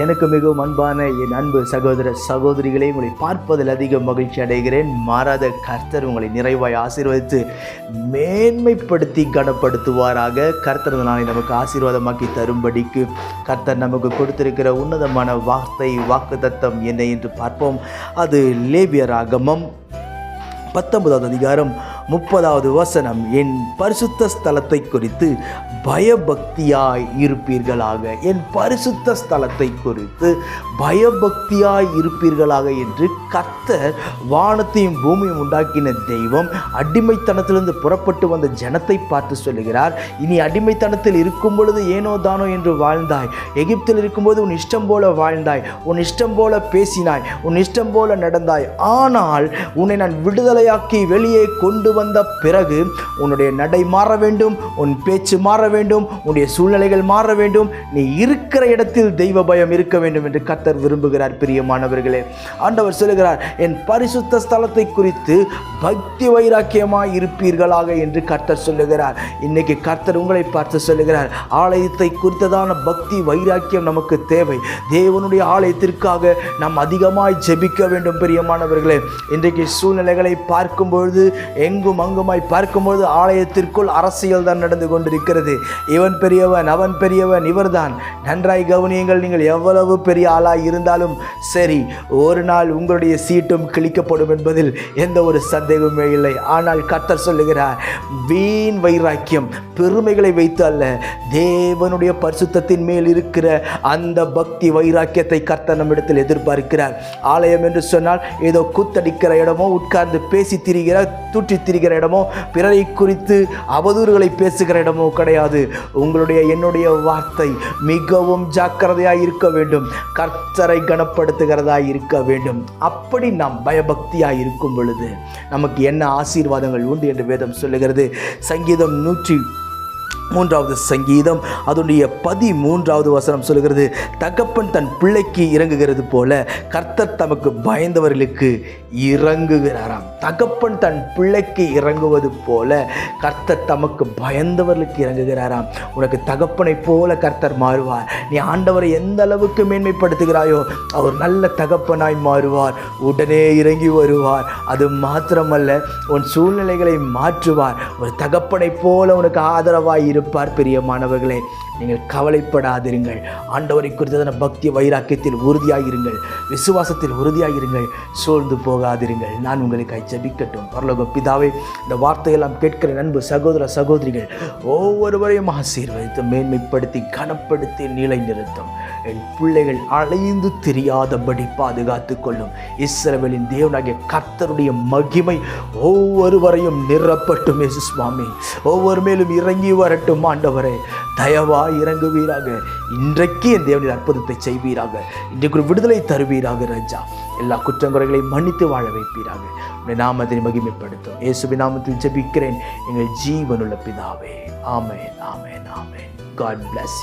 எனக்கு மிகவும் அன்பான என் அன்பு சகோதர சகோதரிகளை உங்களை பார்ப்பதில் அதிக மகிழ்ச்சி அடைகிறேன். மாறாத கர்த்தர் உங்களை நிறைவாய் ஆசீர்வதித்து மேன்மைப்படுத்தி கனப்படுத்துவாராக. கர்த்தர் நாளை நமக்கு ஆசீர்வாதமாக்கி தரும்படிக்கு கர்த்தர் நமக்கு கொடுத்திருக்கிற உன்னதமான வார்த்தை வாக்கு தத்தம் என்ன என்று பார்ப்போம். அது லேபியராகமம் பத்தொன்பதாவது அதிகாரம் முப்பதாவது வசனம் என் பரிசுத்த ஸ்தலத்தை குறித்து பயபக்தியாய் இருப்பீர்களாக. என் பரிசுத்த ஸ்தலத்தை குறித்து பயபக்தியாய் இருப்பீர்களாக என்று கர்த்தர் வானத்தையும் பூமியும் உண்டாக்கின தெய்வம் அடிமைத்தனத்திலிருந்து புறப்பட்டு வந்த ஜனத்தை பார்த்து சொல்லுகிறார் இனி அடிமைத்தனத்தில் இருக்கும் பொழுது ஏனோ தானோ என்று வாழ்ந்தாய். எகிப்தில் இருக்கும்போது உன் இஷ்டம் போல வாழ்ந்தாய். உன் இஷ்டம் போல பேசினாய். உன் இஷ்டம் போல நடந்தாய். ஆனால் உன்னை நான் விடுதலையாக்கி வெளியே கொண்டு வந்த பிறகு உன்னுடைய நடை மாற வேண்டும் உன் பேச்சு மாற வேண்டும் உன்னுடைய சூழ்நிலைகள் மாற வேண்டும். நீ இருக்கிற இடத்தில் தெய்வ பயம் இருக்க வேண்டும் என்று கத்தர் விரும்புகிறார் பிரியமானவர்களே. ஆண்டவர் சொல்லுகிறார் என் பரிசுத்த ஸ்தலத்தை குறித்து பக்தி வைராக்கியமாய் இருப்பீர்களாக என்று கர்த்தர் சொல்லுகிறார். இன்னைக்கு கர்த்தர் உங்களை பார்த்து சொல்லுகிறார். ஆலயத்தை குறித்ததான பக்தி வைராக்கியம் நமக்கு தேவை. தேவனுடைய ஆலயத்திற்காக நாம் அதிகமாய் ஜெபிக்க வேண்டும் பிரியமானவர்களே. இன்றைக்கு சூழ்நிலைகளை பார்க்கும் பொழுது எங்கும் அங்குமாய் பார்க்கும்பொழுது ஆலயத்திற்குள் அரசியல் தான் நடந்து கொண்டிருக்கிறது. இவன் பெரியவன் அவன் பெரியவன் இவர்தான். நன்றாய் கவனியங்கள் நீங்கள் எவ்வளவு பெரிய ஆளாக இருந்தாலும் சரி ஒரு நாள் உங்களுடைய சீட்டும் கிழிக்கப்படும் என்பதில் எந்த ஒரு சந்தேகமே இல்லை. ஆனால் கத்தர் சொல்லுகிறார் வீண் வைராக்கியம் பெருமைகளை வைத்து அல்ல தேவனுடைய பரிசுத்தத்தின் மேல் இருக்கிற அந்த பக்தி வைராக்கியத்தை கர்த்தர் நம்மிடத்தில் எதிர்பார்க்கிறார். ஆலயம் என்று சொன்னால் ஏதோ குத்தடிக்கிற இடமோ உட்கார்ந்து பேசி திரிகிற தூற்றி திரிகிற இடமோ பிறரை குறித்து அவதூறுகளை பேசுகிற இடமோ கிடையாது. உங்களுடைய என்னுடைய வார்த்தை மிகவும் ஜாக்கிரதையாக இருக்க வேண்டும். கர்த்தரை கனப்படுத்துகிறதா இருக்க வேண்டும். அப்படி நாம் பயபக்தியாக இருக்கும் பொழுது நமக்கு என்ன ஆசீர்வாதங்கள் உண்டு என்று வேதம் சொல்லுகிறது. சங்கீதம் நூற்றி மூன்றாவது சங்கீதம். அதனுடைய பதிமூன்றாவது வசனம் சொல்கிறது தகப்பன் தன் பிள்ளைக்கு இறங்குகிறது போல கர்த்தர் தமக்கு பயந்தவர்களுக்கு இறங்குகிறாராம். தகப்பன் தன் பிள்ளைக்கு இறங்குவது போல கர்த்தர் தமக்கு பயந்தவர்களுக்கு இறங்குகிறாராம். உனக்கு தகப்பனை போல கர்த்தர் மாறுவார். நீ ஆண்டவரை எந்த அளவுக்கு மேன்மைப்படுத்துகிறாயோ அவர் நல்ல தகப்பனாய் மாறுவார். உடனே இறங்கி வருவார். அது மாத்திரமல்ல உன் சூழ்நிலைகளை மாற்றுவார். ஒரு தகப்பனை போல உனக்கு ஆதரவாய் இருப்பார் பிரியமானவர்களே. நீங்கள் கவலைப்படாதிருங்கள். ஆண்டவரை குறித்ததான பக்தி வைராக்கியத்தில் உறுதியாகிருங்கள் விசுவாசத்தில் உறுதியாகிருங்கள் சூழ்ந்து போகாதிருங்கள். நான் உங்களுக்காய் ஜபிக்கட்டும். பரலோக பிதாவே இந்த வார்த்தையெல்லாம் கேட்கிற நண்பு சகோதர சகோதரிகள் ஒவ்வொருவரையும் ஆசீர்வதித்து மேன்மைப்படுத்தி கனப்படுத்தி நிலை நிறுத்தும் என் பிள்ளைகள் அலைந்து தெரியாதபடி பாதுகாத்து கொள்ளும். இஸ்ரவேலின் தேவனாகிய கர்த்தருடைய மகிமை ஒவ்வொருவரையும் நிறப்பட்டும் இயேசு சுவாமி ஒவ்வொரு மேலும் இறங்கி வரட்டும். ஆண்டவரே தயவா இறங்குவீராக. இன்றைக்கு என் தேவனின் அற்புதத்தை செய்வீராக. இன்றைக்கு ஒரு விடுதலை தருவீராக ராஜா. எல்லா குற்றங்குறைகளையும் மன்னித்து வாழ வைப்பீராக. உடைய நாமத்தை மகிமைப்படுத்தும் இயேசுவின் நாமத்தில் ஜபிக்கிறேன். எங்கள் ஜீவனுள்ள பிதாவே. ஆமேன் ஆமேன் ஆமேன். God plus